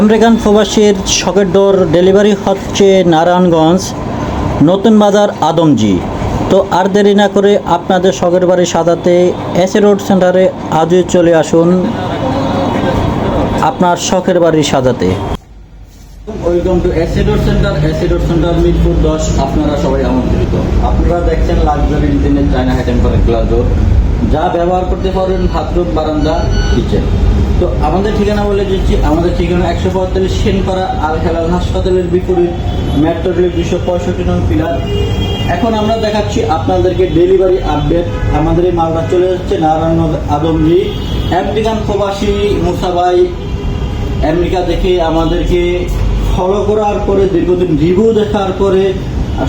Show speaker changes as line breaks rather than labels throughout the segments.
American প্রবাসীর শকের ডোর delivery হচ্ছে নারায়ণগঞ্জ, নতুন বাজার আদমজি। তো আর দেরি না করে আপনাদের শখের বাড়ি সাজাতে এসে রোড সেন্টারে আজই চলে আসুন আপনার শখের বাড়ি সাজাতে। Welcome to অ্যাসিডোর centre অ্যাসিডোর centre Mirpur দশ, আপনারা সবাই আমন্ত্রিত। আপনারা দেখছেন লাক্সারি ডিজাইনের চায়না হাইটেম করে গ্লাস ডোর যা ব্যবহার করতে পারবেন বাথরুম বারান্দা কিচেন তো আমাদের ঠিকানা বলে দিচ্ছি, আমাদের ঠিকানা একশো পঁয়তাল্লিশ সেনপাড়া আল হেলাল হাসপাতালের বিপরীত, মেট্রো রেলের দুশো পঁয়ষট্টি নং পিলার। এখন আমরা দেখাচ্ছি আপনাদেরকে ডেলিভারি আপডেট। আমাদের এই মালটা চলে যাচ্ছে নারায়ণগঞ্জ আদমজি আমেরিকান প্রবাসী মুসাবাই আমেরিকা থেকে আমাদেরকে ফলো করার পরে, দীর্ঘদিন রিভিউ দেখার পরে,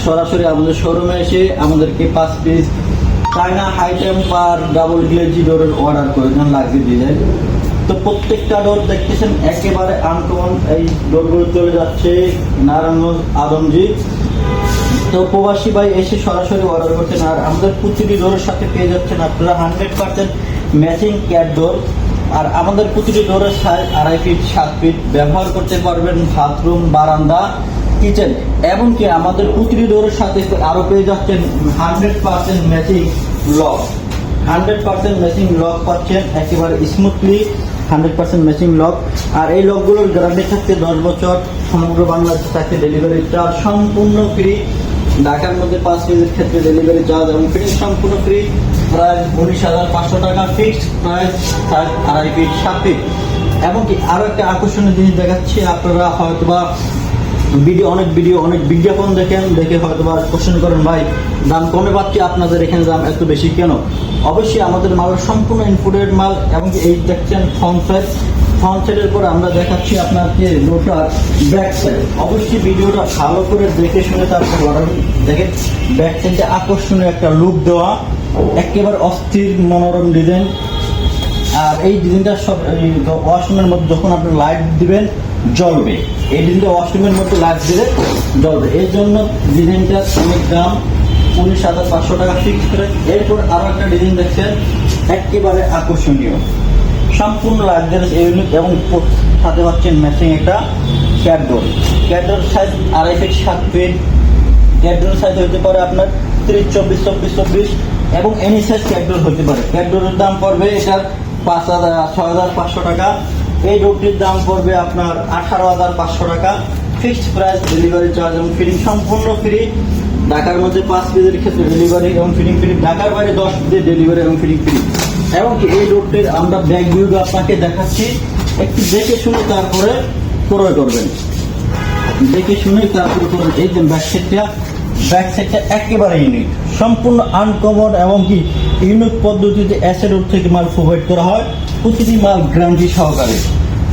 সরাসরি আমাদের শোরুমে এসে আমাদেরকে পাঁচ পিস চায়না হাইটেম পার ডাবল গ্লেজি ডোরের অর্ডার করে দেন লাগিয়ে ডিজাইন তো প্রত্যেকটা ডোর দেখতেছেন, একেবারে আনকমন এই ডোরগুলো চলে যাচ্ছে, নারায়ণগঞ্জ আদমজি তো প্রবাসী ভাই এসে সরাসরি অর্ডার করছেন, আর আমাদের প্রতিটি ডোরের সাথে পেয়ে যাচ্ছেন আপনারা hundred percent matching cat door আর আমাদের প্রতিটি ডোরের সাইজ আড়াই ফিট সাত ফিট ব্যবহার করতে পারবেন বাথরুম বারান্দা কিচেন এমনকি আমাদের প্রতিটি ডোরের সাথে আরও পেয়ে যাচ্ছেন hundred percent matching lock. Hundred percent matching lock পাচ্ছেন একেবারে smoothly hundred percent matching lock. আর এই লকগুলোর গ্যারান্টি থাকছে দশ বছর, সমগ্র বাংলাদেশে থাকছে ডেলিভারি চার্জ সম্পূর্ণ ফ্রি ঢাকার মধ্যে পাঁচ কেজির ক্ষেত্রে ডেলিভারি চার্জ এবং ফ্রি সম্পূর্ণ ফ্রি প্রায় উনিশ হাজার পাঁচশো টাকা ফিক্সড প্রাইস আড়াই ফিট সাত ফিট এমনকি আরও একটা আকর্ষণীয় জিনিস দেখাচ্ছি, আপনারা হয়তোবা ভিডিও, অনেক ভিডিও, অনেক বিজ্ঞাপন দেখেন, দেখে হয়তো বা কোশ্চেন করেন, ভাই, দাম কমে পাচ্ছি আপনাদের এখানে দাম এত বেশি কেন? অবশ্যই আমাদের মালের সম্পূর্ণ ইনপুটেড মাল এবং এই দেখছেন ফ্রন্ট সাইড ফ্রন্ট সাইডের পর আমরা দেখাচ্ছি আপনার যে লোটার ব্যাক সাইড অবশ্যই ভিডিওটা ভালো করে দেখে শুনে তারপর অর্ডার দেখেন। ব্যাক সাইডে আকর্ষণীয় একটা লুক দেওয়া। একেবারে অস্থির, মনোরম ডিজাইন আর এই ডিজাইনটা সব ওয়াশরুমের মধ্যে যখন আপনি লাইট দিবেন, জ্বলবে। এই ডিজাইনটা ওয়াশরুমের মধ্যে লাইট দিলে জ্বলবে। এর জন্য ডিজাইনটার অনেক দাম, উনিশ হাজার পাঁচশো টাকা ফিক্স করে এরপর আরও একটা ডিজাইন দেখছেন, একেবারে আকর্ষণীয়। সম্পূর্ণ লাক্সারিয়াস ইউনিক এবং সাথে পাচ্ছেন ম্যাচিং একটা cat door cat door size আড়াই ফিট সাত ফিট ক্যাটডোর সাইজ হতে পারে আপনার তিরিশ, চব্বিশ চব্বিশ চব্বিশ। এবং এনি সাইজ ক্যাটডোর হতে পারে। ক্যাটডোরের দাম পড়বে এটার পাঁচ হাজার, ছয় হাজার পাঁচশো টাকা। এই ডোরটির দাম পড়বে আপনার আঠারো হাজার পাঁচশো টাকা। ফিক্সড প্রাইস ডেলিভারি চার্জ এবং ফিটিং সম্পূর্ণ ফ্রি। ঢাকার মধ্যে পাঁচ পিসের ক্ষেত্রে ডেলিভারি এবং ফিটিং ফ্রি। ঢাকার বাইরে দশ পিসের ডেলিভারি এবং ফিটিং ফ্রি। এবং এই ডোরটির আমরা ব্যাক ভিউটা আপনাকে দেখাচ্ছি। একটু দেখে শুনে তারপরে ক্রয় করবেন। দেখে শুনে তারপরে করুন এই যে ব্যাক সাইডটা ব্যাক সাইডটা একেবারে ইউনিক সম্পূর্ণ আনকমন এবং কি ইউনিক পদ্ধতিতে অ্যাসেডোর থেকে মাল প্রোভাইড করা হয়। প্রতিটি মাল গ্যারান্টি সহকারে।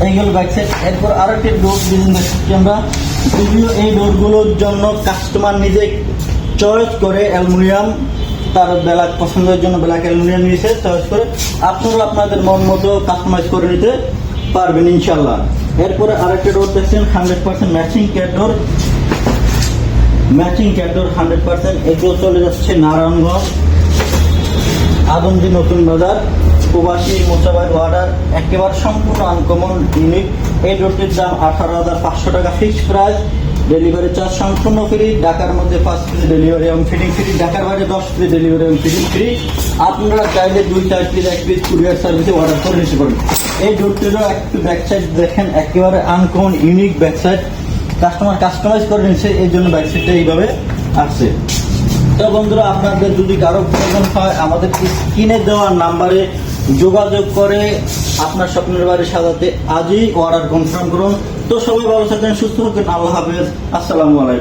এই গেল ব্যাক এরপর আরও একটি ডোর ডিজাইন দেখাচ্ছি আমরা যদিও এই ডোরগুলোর জন্য কাস্টমার নিজে চয়েস করে অ্যালুমিনিয়াম, তার ব্ল্যাক পছন্দের জন্য ব্ল্যাক অ্যালুমিনিয়াম নিয়েছে চয়েস করে আপনারা আপনাদের মন মতো কাস্টমাইজ করে নিতে পারবেন ইনশাল্লাহ এরপরে আরেকটা ডোর দেখছেন hundred percent matching cat door matching cat door hundred percent এগুলো চলে যাচ্ছে নারায়ণগঞ্জ। আদমজি নতুন বাজার, প্রবাসী মোসাবাই ওয়ার্ডার একেবারে সম্পূর্ণ আনকমন ইউনিক এই ডোরটির দাম আঠারো হাজার পাঁচশো টাকা ফিক্সড প্রাইস ডেলিভারি চার্জ সম্পূর্ণ ফ্রি ঢাকার মধ্যে পাঁচ পিস ডেলিভারি এবং ফিটিং ফ্রি ঢাকার বাইরে দশ পিস ডেলিভারি এবং ফিটিং ফ্রি আপনারা চাইলে দুই, চার পিস এক পিস কুরিয়ার সার্ভিসে অর্ডার করে নিতে পারেন। এই ডোরটিরও একটু ব্যাক সাইড দেখেন, একেবারে uncommon unique back side customer customize করে নিচ্ছে এই জন্য ব্যাক সাইডটা এইভাবে আসছে। তো বন্ধুরা, আপনাদের যদি কারও প্রয়োজন হয়, আমাদের স্ক্রিনে দেওয়া নাম্বারে যোগাযোগ করে আপনার স্বপ্নের বাড়ি সাজাতে। আজই অর্ডার কনফার্ম করুন। তো সবাই ভালো থাকবেন, সুস্থ থাকবেন। আল্লাহ হাফেজ। আসসালামু আলাইকুম।